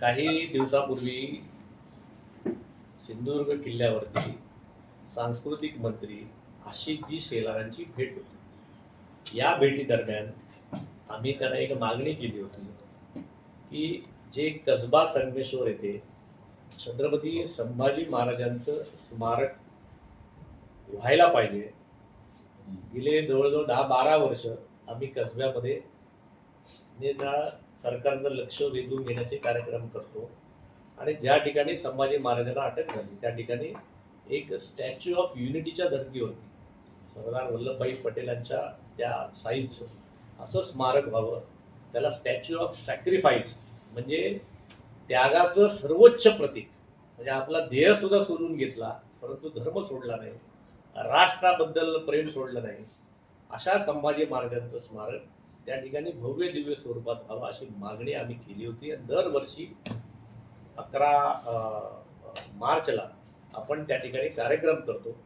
काही दिवसापूर्वी सिंधुदुर्ग किल्ल्यावरती सांस्कृतिक मंत्री आशिषजी शेलारांची भेट होती. या भेटीदरम्यान आम्ही त्यांना एक मागणी केली होती की जे कसबा संगमेश्वर येथे छत्रपती संभाजी महाराजांचं स्मारक व्हायला पाहिजे. गेले जवळजवळ दहा बारा वर्ष आम्ही कसब्यामध्ये निरनिराळ्या सरकारचं लक्ष वेधून घेण्याचे कार्यक्रम करतो. आणि ज्या ठिकाणी संभाजी महाराजांना अटक झाली त्या ठिकाणी एक स्टॅच्यू ऑफ युनिटीच्या धर्तीवरती सरदार वल्लभभाई पटेलांच्या त्या साईजचं असं स्मारक व्हावं. त्याला स्टॅच्यू ऑफ सॅक्रिफाईस म्हणजे त्यागाचं सर्वोच्च प्रतीक. म्हणजे आपला ध्येयसुद्धा सोडून घेतला परंतु धर्म सोडला नाही. राष्ट्राबद्दल प्रेम सोडलं नाही. अशा संभाजी महाराजांचं स्मारक त्या ठिकाणी भव्य दिव्य स्वरूपात व्हावं अशी मागणी आम्ही केली होती. आणि दरवर्षी अकरा मार्चला आपण त्या ठिकाणी कार्यक्रम करतो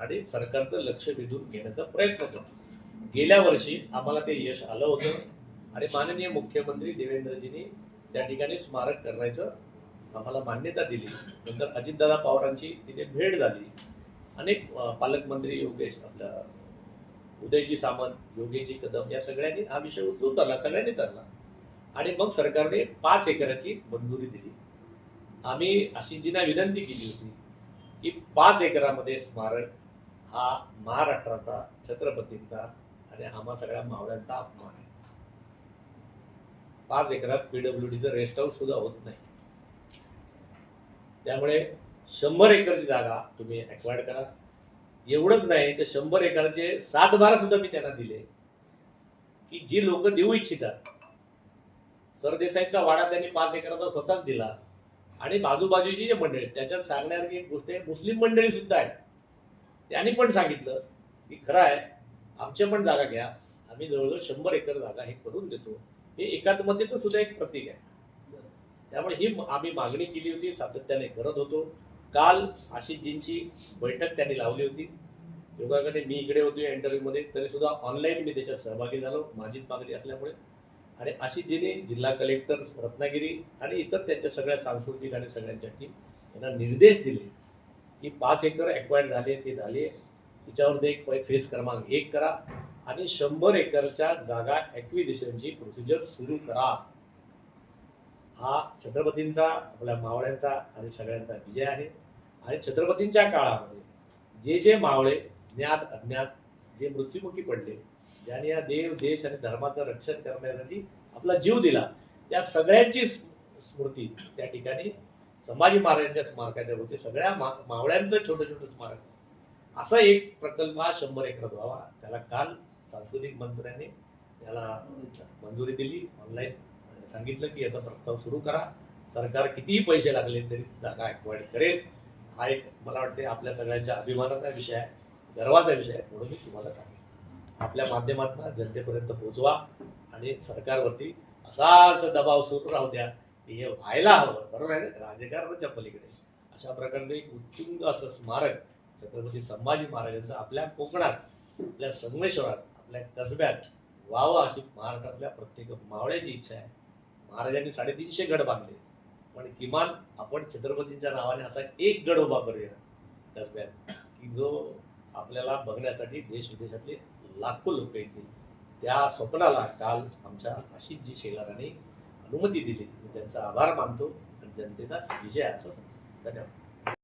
आणि सरकारचं लक्ष वेधून घेण्याचा प्रयत्न करतो. गेल्या वर्षी आम्हाला ते यश आलं होतं आणि माननीय मुख्यमंत्री देवेंद्रजींनी त्या ठिकाणी स्मारक करण्याचं आम्हाला मान्यता दिली. नंतर अजितदादा पवारांची तिथे भेट झाली. अनेक पालकमंत्री योगेश आपल्या उदयजी सामंत योगेशजी कदम या सगळ्यांनी हा विषय उचलून धरला सगळ्यांनी धरला. आणि मग सरकारने पाच एकराची मंजुरी दिली. आम्ही अशीजींना विनंती केली होती की पाच एकरामध्ये स्मारक हा महाराष्ट्राचा छत्रपतींचा आणि आम्हा सगळ्या मावळ्यांचा अपमान आहे. पाच एकरात पीडब्ल्यू डीचं रेस्ट हाऊस सुद्धा होत नाही. त्यामुळे शंभर एकरची जागा तुम्ही ॲक्वायर करा. एवढंच नाही तर शंभर एकरचे सात बारा सुद्धा मी त्यांना दिले. की जी लोक देऊ इच्छितात. सरदेसाईंचा वाडा त्यांनी पाच एकराचा स्वतःच दिला. आणि बाजूबाजूची जे मंडळी त्याच्यात सांगण्यासारखी एक गोष्ट आहे मुस्लिम मंडळी सुद्धा आहेत. त्यांनी पण सांगितलं की खरं आहे आमच्या पण जागा घ्या. आम्ही जवळजवळ शंभर एकर जागा हे करून देतो. हे एकात्मतेचं सुद्धा एक प्रतीक आहे. त्यामुळे ही आम्ही मागणी केली होती सातत्याने करत होतो. काल आशिषजींची बैठक त्यांनी लावली होती. योगाकडे मी इकडे होतो या इंटरव्ह्यूमध्ये तरी सुद्धा ऑनलाईन मी त्याच्यात सहभागी झालो माझीच मागणी असल्यामुळे. आणि आशिषजीने जिल्हा कलेक्टर रत्नागिरी आणि इतर त्यांच्या सगळ्या सांस्कृतिक आणि सगळ्यांच्या टीम यांना निर्देश दिले की पाच एकर ॲक्वायर्ड झाले ते झाले. तिच्यावर एक फेस क्रमांक एक करा आणि शंभर एकरच्या जागा ॲक्विजिशनची प्रोसिजर सुरू करा. हा छत्रपतींचा आपल्या मावळ्यांचा आणि सगळ्यांचा विजय आहे. आणि छत्रपतींच्या काळामध्ये जे जे मावळे ज्ञात अज्ञात जे मृत्युमुखी पडले ज्याने या देव देश आणि धर्माचं रक्षण करण्यासाठी आपला जीव दिला त्या सगळ्यांची स्मृती त्या ठिकाणी संभाजी महाराजांच्या स्मारकाच्या होती सगळ्या मा मावळ्यांचं छोटं छोटं स्मारक. असा एक प्रकल्प हा शंभर एकरात व्हावा. त्याला काल सांस्कृतिक मंत्र्याने त्याला मंजुरी दिली ऑनलाईन सांगितलं की याचा प्रस्ताव सुरू करा. सरकार कितीही पैसे लागले तरी जागा ॲक्वायर्ड करेल. हा एक मला वाटते आपल्या सगळ्यांच्या अभिमानाचा विषय आहे गर्वाचा विषय आहे म्हणून मी तुम्हाला सांगितलं आपल्या माध्यमातून जनतेपर्यंत पोहोचवा आणि सरकारवरती असाच दबाव सुरू राहू द्या. की हे व्हायला हवं. बरोबर आहे ना? राजकारणाच्या पलीकडे. अशा प्रकारचं एक उत्तुंग असं स्मारक छत्रपती संभाजी महाराजांचं आपल्या कोकणात आपल्या संगमेश्वरात आपल्या कसब्यात व्हावं अशी महाराष्ट्रातल्या प्रत्येक मावळ्याची इच्छा आहे. महाराजांनी साडेतीनशे गड बांधले. पण किमान आपण छत्रपतींच्या नावाने असा एक गड उभा करूया. कसब्यात की जो आपल्याला बघण्यासाठी देश विदेशातले लाखो लोक येतील. त्या स्वप्नाला काल आमच्या आशिषजी शेलारांनी अनुमती दिली. मी त्यांचा आभार मानतो आणि जनतेचा विजय असं समजतो धन्यवाद.